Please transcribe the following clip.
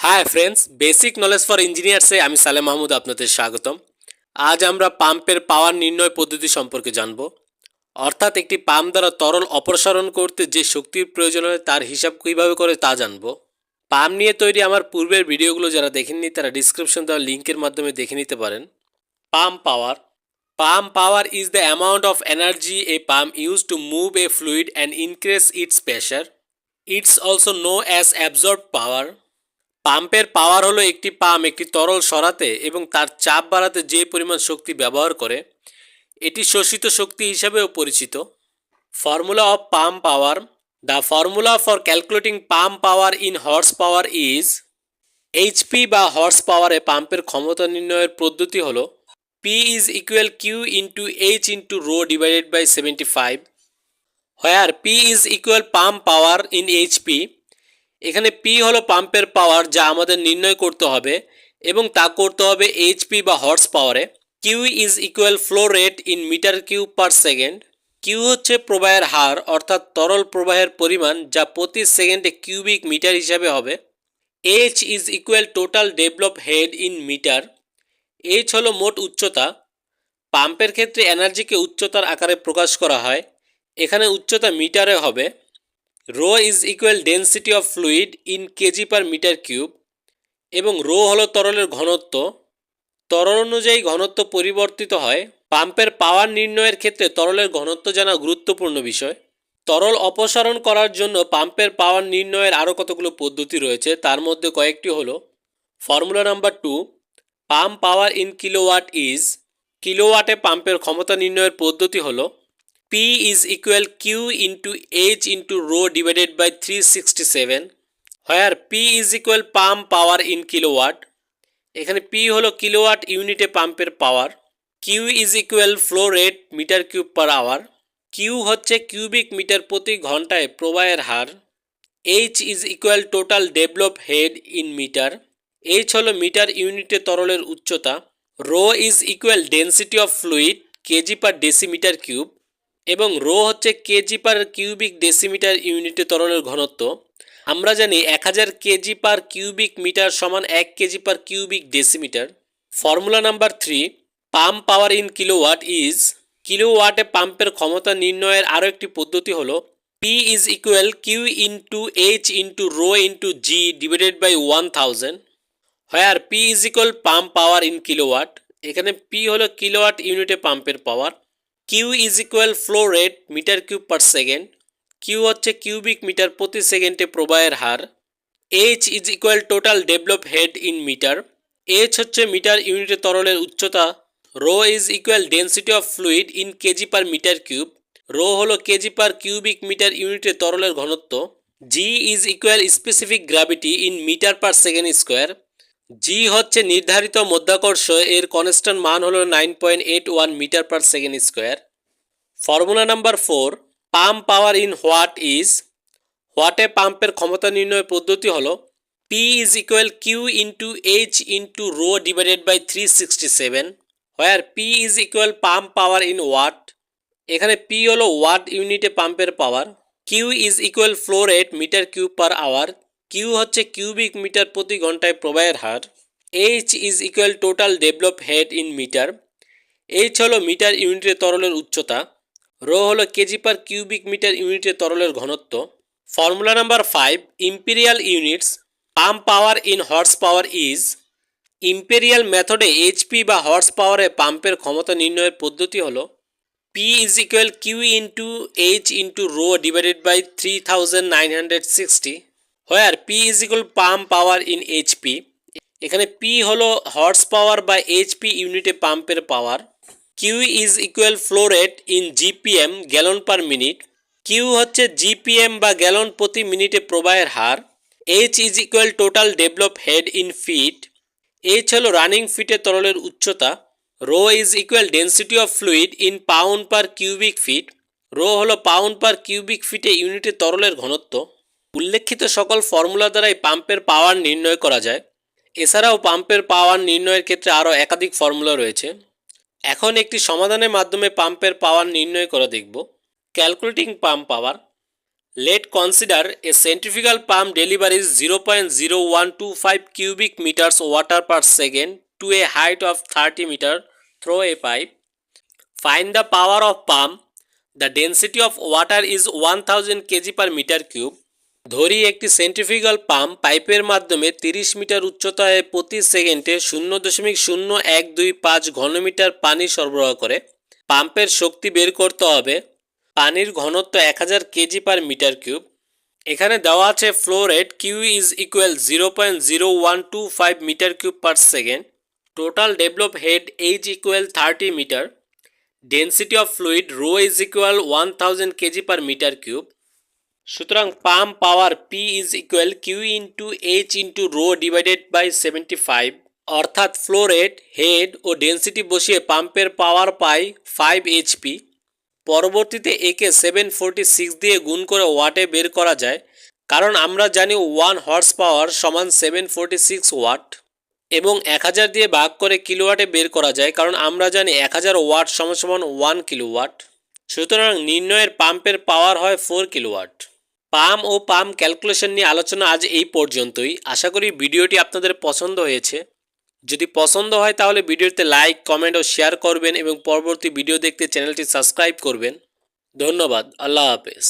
Hi friends basic knowledge for ইঞ্জিনিয়ার্সে আমি সালেম মাহমুদ আপনাদের স্বাগতম। আজ আমরা পাম্পের পাওয়ার নির্ণয় পদ্ধতি সম্পর্কে জানব। অর্থাৎ একটি পাম্প দ্বারা তরল অপসারণ করতে যে শক্তির প্রয়োজন হয় তার হিসাব কীভাবে করে তা জানব। পাম্প নিয়ে তৈরি আমার পূর্বের ভিডিওগুলো যারা দেখেননি, তারা ডিসক্রিপশন দেওয়া লিঙ্কের মাধ্যমে দেখে নিতে পারেন। Pump power. Pump power is the amount of energy a pump use to move a fluid and increase its pressure it's also know as absorb power পাম্পের পাওয়ার হলো একটি পাম্প, একটি তরল সরাতে এবং তার চাপ বাড়াতে যে পরিমাণ শক্তি ব্যবহার করে, এটি শোষিত শক্তি হিসাবেও পরিচিত। Formula of pump power the formula for calculating pump power in horse power is HP বা হর্স পাওয়ারে পাম্পের ক্ষমতা নির্ণয়ের পদ্ধতি হলো P is equal Q into H into rho divided by seventy five where P is equal pump power in HP এখানে P হলো পাম্পের পাওয়ার যা আমাদের নির্ণয় করতে হবে এবং তা করতে হবে এইচপি বা হর্স পাওয়ারে Q is equal flow rate in metre cube per second Q হচ্ছে প্রবাহের হার, অর্থাৎ তরল প্রবাহের পরিমাণ যা প্রতি সেকেন্ডে কিউবিক মিটার হিসাবে হবে। H is equal total develop head in metre H হলো মোট উচ্চতা। পাম্পের ক্ষেত্রে এনার্জিকে উচ্চতার আকারে প্রকাশ করা হয়। এখানে উচ্চতা মিটারে হবে। Rho is equal density of fluid in KG per metre cube এবং রো হলো তরলের ঘনত্ব। তরল অনুযায়ী ঘনত্ব পরিবর্তিত হয়। পাম্পের পাওয়ার নির্ণয়ের ক্ষেত্রে তরলের ঘনত্ব জানা গুরুত্বপূর্ণ বিষয়। তরল অপসারণ করার জন্য পাম্পের পাওয়ার নির্ণয়ের আরও কতগুলো পদ্ধতি রয়েছে, তার মধ্যে কয়েকটি হলো formula number two pump power in kilowatt is কিলোওয়াটে পাম্পের ক্ষমতা নির্ণয়ের পদ্ধতি হলো P is equal Q into H into rho divided by 367 where P is equal pump power in kilowatt. এখানে P হলো কিলোওয়াট ইউনিটে পাম্পের power Q is equal flow rate metre cube per hour Q হচ্ছে cubic metre প্রতি ঘন্টায় প্রবাহের হার. H is equal total develop head in metre H হলো মিটার ইউনিটে তরলের উচ্চতা. Rho is equal density of fluid kg per decimetre cube এবং রো হচ্ছে কেজি পার কিউবিক ডেসিমিটার ইউনিটে তরলের ঘনত্ব। আমরা জানি এক হাজার কেজি পার কিউবিক মিটার সমান এক KG per cubic decimetre. Formula number three, pump power in kilowatt is, কিলোওয়াটে পাম্পের ক্ষমতা নির্ণয়ের আরও একটি পদ্ধতি হলো P is equal Q into H into rho into G divided by one thousand where P is equal pump power in kilowatt. এখানে P হলো kilowatt ইউনিটে পাম্পের power. Q is equal flow rate metre cube per second Q হচ্ছে cubic metre প্রতি সেকেন্ডে প্রবাহের হার। H is equal total develop head in metre H হচ্ছে মিটার ইউনিটে তরলের উচ্চতা। Rho is equal density of fluid in KG per metre cube rho হলো কেজি পার কিউবিক মিটার ইউনিটে তরলের ঘনত্ব। G is equal specific gravity in metre per second square G হচ্ছে নির্ধারিত মধ্যাকর্ষ, এর কনস্ট্যান্ট মান হলো nine point eight one metre per second square formula number four pump power in watt is হোয়াটে পাম্পের ক্ষমতা নির্ণয় পদ্ধতি হলো P is equal Q into H into rho divided by three sixty seven where P is equal pump power in watt এখানে P হলো watt ইউনিটে পাম্পের power Q is equal flow rate metre cube per hour Q হচ্ছে cubic metre প্রতি ঘন্টায় প্রবাহের হার। H is equal total develop head in metre H হলো মিটার ইউনিটে তরলের উচ্চতা। রো হলো কেজি পার কিউবিক মিটার ইউনিটে তরলের ঘনত্ব। Formula number five imperial units pump power in horse power is imperial মেথডে এইচপি বা হর্স পাওয়ারে পাম্পের ক্ষমতা নির্ণয়ের পদ্ধতি হলো। P is equal Q into H into rho divided by three thousand nine hundred sixty where P is equal pump power in HP এখানে P হলো হর্স পাওয়ার বা এইচপি ইউনিটে পাম্পের power Q is equal flow rate in GPM gallon per minute Q হচ্ছে GPM বা gallon প্রতি মিনিটে প্রবাহের হার. H is equal total develop head in feet H হলো রানিং ফিটে তরলের উচ্চতা. Rho is equal density of fluid in pound per cubic feet rho হলো পাউন্ড পার কিউবিক ফিটে ইউনিটে তরলের ঘনত্ব. উল্লেখিত সকল ফর্মুলা দ্বারাই পাম্পের পাওয়ার নির্ণয় করা যায়। এছাড়াও পাম্পের পাওয়ার নির্ণয়ের ক্ষেত্রে আরও একাধিক ফর্মুলা রয়েছে। এখন একটি সমাধানের মাধ্যমে পাম্পের পাওয়ার নির্ণয় করা দেখব। Calculating pump power. Let consider a centrifugal pump deliveries zero point zero one two five cubic metres water per second to a height of thirty metre through a pipe. Find the power of pump. The density of water is one thousand KG per metre cube. ধরি একটি centrifugal pump পাইপের মাধ্যমে 30 metre উচ্চতায় প্রতি সেকেন্ডে শূন্য দশমিক শূন্য এক দুই পাঁচ ঘনমিটার পানি সরবরাহ করে। পাম্পের শক্তি বের করতে হবে। পানির ঘনত্ব এক হাজার কেজি পার মিটার কিউব। এখানে দেওয়া আছে flow rate Q is equal zero point zero one two five metre cube per second. Total develop head H equal thirty metre. Density of fluid rho is equal one thousand KG per metre cube. সুতরাং pump power P is equal Q into H into rho divided by seventy five অর্থাৎ flow rate head ও density বসিয়ে পাম্পের পাওয়ার পাই five HP পরবর্তীতে একে seven forty six দিয়ে গুণ করে ওয়াটে বের করা যায়, কারণ আমরা জানি ওয়ান হর্স পাওয়ার সমান সেভেন ফোরটি সিক্স ওয়াট এবং এক হাজার দিয়ে ভাগ করে কিলোওয়াটে বের করা যায়, কারণ আমরা জানি এক হাজার ওয়াট সমান সমান ওয়ান কিলোওয়াট সুতরাং নির্ণয়ের পাম্পের পাওয়ার হয় ফোর কিলোওয়াট পাম্প ও পাম ক্যালকুলেশন নিয়ে আলোচনা আজ এই পর্যন্তই। আশা করি ভিডিওটি আপনাদের পছন্দ হয়েছে। যদি পছন্দ হয় তাহলে ভিডিওতে লাইক, কমেন্ট ও শেয়ার করবেন এবং পরবর্তী ভিডিও দেখতে চ্যানেলটি সাবস্ক্রাইব করবেন। ধন্যবাদ। আল্লাহ হাফেজ।